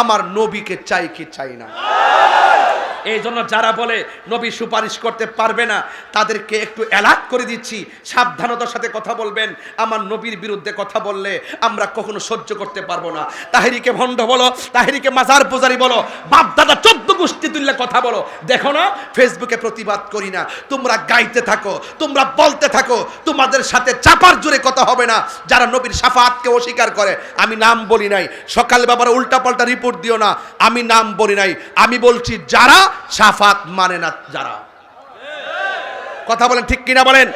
আমার নবীকে চাই কি চাই না। এই জন্য যারা বলে নবী সুপারিশ করতে পারবে না, তাদেরকে একটু অ্যালার্ট করে দিচ্ছি, সাবধানতার সাথে কথা বলবেন। আমার নবীর বিরুদ্ধে কথা বললে আমরা কখনো সহ্য করতে পারব না। তাহেরিকে ভণ্ড বলো, তাহেরিকে মাজার পূজারি বলো বাপ দাদা চোদ্দ গোষ্ঠী তুললে কথা বলো। দেখো না ফেসবুকে প্রতিবাদ করি না। তোমরা গাইতে থাকো, তোমরা বলতে থাকো, তোমাদের সাথে চাপার জোরে কথা হবে না। যারা নবীর সাফাতকে অস্বীকার করে, আমি নাম বলি নাই। সকাল বাবার উল্টা পাল্টা রিপোর্ট দিও না, আমি নাম বলি নাই। আমি বলছি, যারা সাফাত মানে না, যারা। কথা বলেন ঠিক কিনা বলেন?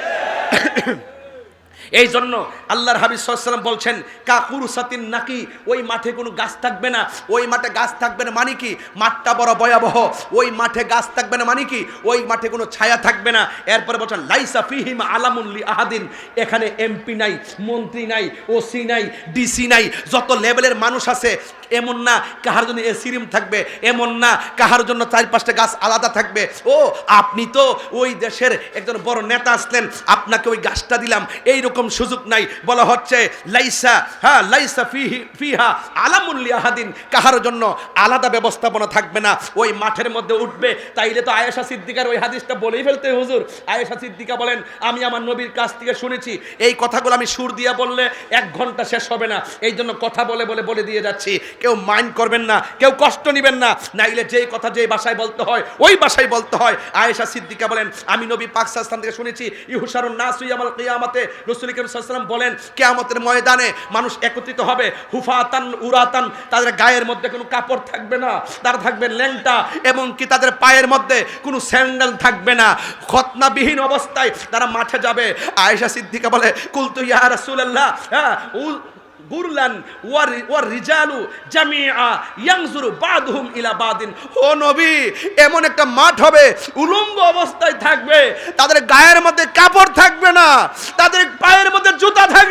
এই জন্য আল্লাহর হাবিজাল্লাম বলছেন, কাকুর সাতিন নাকি? ওই মাঠে কোনো গাছ থাকবে না। ওই মাঠে গাছ থাকবে না মানে কি? মাঠটা বড় ভয়াবহ। ওই মাঠে গাছ থাকবে না মানে কি? ওই মাঠে কোনো ছায়া থাকবে না। এরপরে বলছেন, লাইসা ফিহিম আলামুল্লি আহাদিন। এখানে এমপি নাই, মন্ত্রী নাই, ওসি নাই, ডিসি নাই। যত লেভেলের মানুষ আছে এমন না কাহার জন্য এসি রুম থাকবে, এমন না কাহার জন্য চার পাঁচটা গাছ আলাদা থাকবে। ও, আপনি তো ওই দেশের একজন বড় নেতা আসলেন, আপনাকে ওই গাছটা দিলাম এই রকম সুযোগ নাই। বলা হচ্ছে, লাইসা হ্যাঁ লাইসা ফিহি, ফিহা আলামুল্লি আহাদিন কাহার জন্য আলাদা ব্যবস্থাপনা থাকবে না। ওই মাঠের মধ্যে উঠবে, তাইলে তো আয়েশা সিদ্দিকার ওই হাদিসটা বলেই ফেলতে হুজুর। আয়েশা সিদ্দিকা বলেন, আমি আমার নবীর কাছ থেকে শুনেছি, এই কথাগুলো আমি সুর দিয়ে বললে এক ঘণ্টা শেষ হবে না। এই জন্য কথা বলে বলে বলে দিয়ে যাচ্ছি। কেউ মাইন্ড করবেন না, কেউ কষ্ট নেবেন না। নাইলে যেই কথা যেই ভাষায় বলতে হয়, ওই ভাষায় বলতে হয়। আয়েশা সিদ্দিকা বলেন, আমি নবী পাকসাস্তান থেকে শুনেছি ইহুসারুন নাস ইয়ামাল কিয়ামাতে রাসূল করিম বলেন, কিয়ামতের ময়দানে মানুষ একত্রিত হবে, হুফাতান, উরাতান, তাদের গায়ের মধ্যে কোনো কাপড় থাকবে না, তারা থাকবে ল্যাংটা এবং কি তাদের পায়ের মধ্যে কোনো স্যান্ডেল থাকবে না। খতনাবিহীন অবস্থায় তারা মাঠে যাবে। আয়েশা সিদ্দিকা বলে, কুলতু ইয়া রাসূলুল্লাহ হ্যাঁ গুরলান ওয়ার রিজালু জামিয়া ইয়াংজুরু বাদহুম ইলা বাদিন। ও নবী, এমন একটা মাঠ হবে, উলঙ্গ অবস্থায় থাকবে, তাদের গায়ের মধ্যে কাপড় থাকবে না, তাদের পায়ের মধ্যে জুতা থাকবে